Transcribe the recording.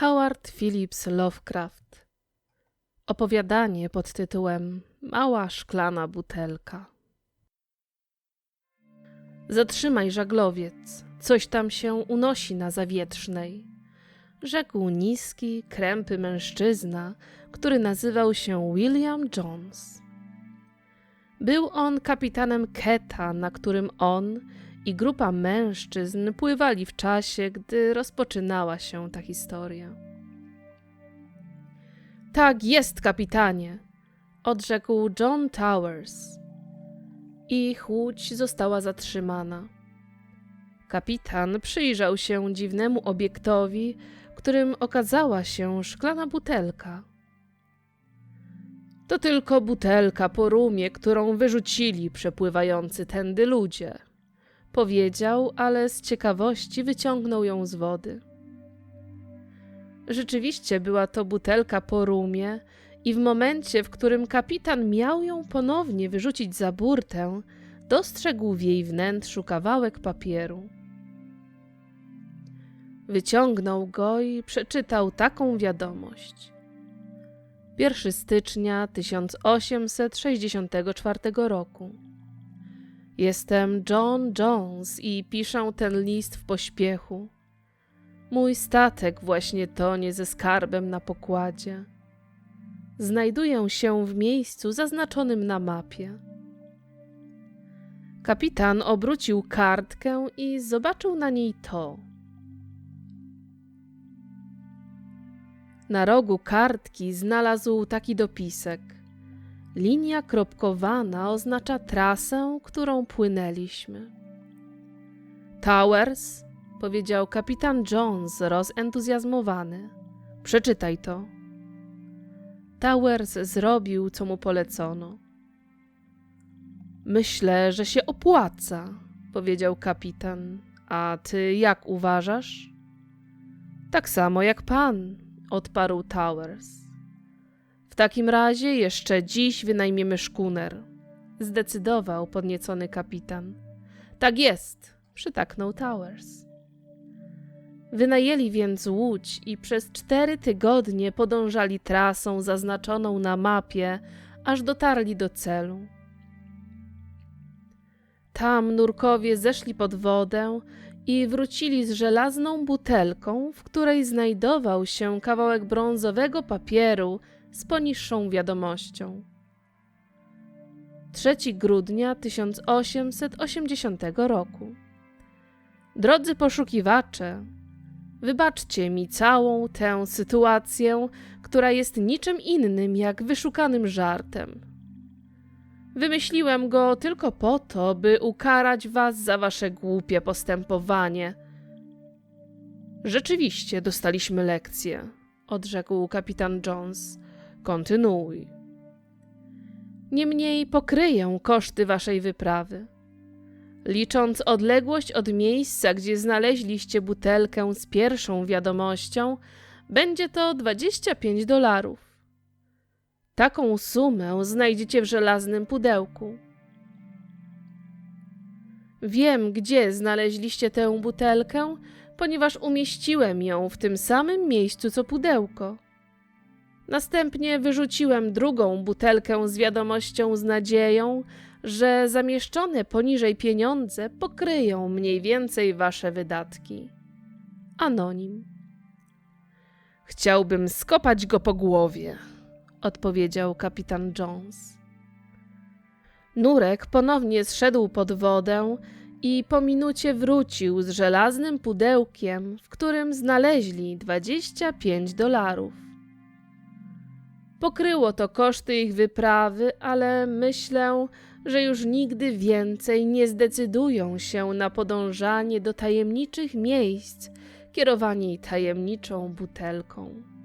Howard Phillips Lovecraft. Opowiadanie pod tytułem Mała szklana butelka. Zatrzymaj żaglowiec, coś tam się unosi na zawietrznej. Rzekł niski, krępy mężczyzna, który nazywał się William Jones. Był on kapitanem Keta, na którym on i grupa mężczyzn pływali w czasie, gdy rozpoczynała się ta historia. Tak jest, kapitanie, odrzekł John Towers. Ich łódź została zatrzymana. Kapitan przyjrzał się dziwnemu obiektowi, którym okazała się szklana butelka. To tylko butelka po rumie, którą wyrzucili przepływający tędy ludzie. Powiedział, ale z ciekawości wyciągnął ją z wody. Rzeczywiście była to butelka po rumie i w momencie, w którym kapitan miał ją ponownie wyrzucić za burtę, dostrzegł w jej wnętrzu kawałek papieru. Wyciągnął go i przeczytał taką wiadomość. 1 stycznia 1864 roku. Jestem John Jones i piszę ten list w pośpiechu. Mój statek właśnie tonie ze skarbem na pokładzie. Znajduję się w miejscu zaznaczonym na mapie. Kapitan obrócił kartkę i zobaczył na niej to. Na rogu kartki znalazł taki dopisek. Linia kropkowana oznacza trasę, którą płynęliśmy. Towers, powiedział kapitan Jones rozentuzjazmowany. Przeczytaj to. Towers zrobił, co mu polecono. Myślę, że się opłaca, powiedział kapitan. A ty jak uważasz? Tak samo jak pan, odparł Towers. Takim razie jeszcze dziś wynajmiemy szkuner, zdecydował podniecony kapitan. Tak jest, przytaknął Towers. Wynajęli więc łódź i przez cztery tygodnie podążali trasą zaznaczoną na mapie, aż dotarli do celu. Tam nurkowie zeszli pod wodę i wrócili z żelazną butelką, w której znajdował się kawałek brązowego papieru z poniższą wiadomością. 3 grudnia 1880 roku. Drodzy poszukiwacze, wybaczcie mi całą tę sytuację, która jest niczym innym jak wyszukanym żartem. Wymyśliłem go tylko po to, by ukarać was za wasze głupie postępowanie. Rzeczywiście dostaliśmy lekcję, odrzekł kapitan Jones. Kontynuuj. Niemniej pokryję koszty waszej wyprawy. Licząc odległość od miejsca, gdzie znaleźliście butelkę z pierwszą wiadomością, będzie to 25 dolarów. Taką sumę znajdziecie w żelaznym pudełku. Wiem, gdzie znaleźliście tę butelkę, ponieważ umieściłem ją w tym samym miejscu co pudełko. Następnie wyrzuciłem drugą butelkę z wiadomością z nadzieją, że zamieszczone poniżej pieniądze pokryją mniej więcej wasze wydatki. Anonim. Chciałbym skopać go po głowie, odpowiedział kapitan Jones. Nurek ponownie zszedł pod wodę i po minucie wrócił z żelaznym pudełkiem, w którym znaleźli 25 dolarów. Pokryło to koszty ich wyprawy, ale myślę, że już nigdy więcej nie zdecydują się na podążanie do tajemniczych miejsc, kierowani tajemniczą butelką.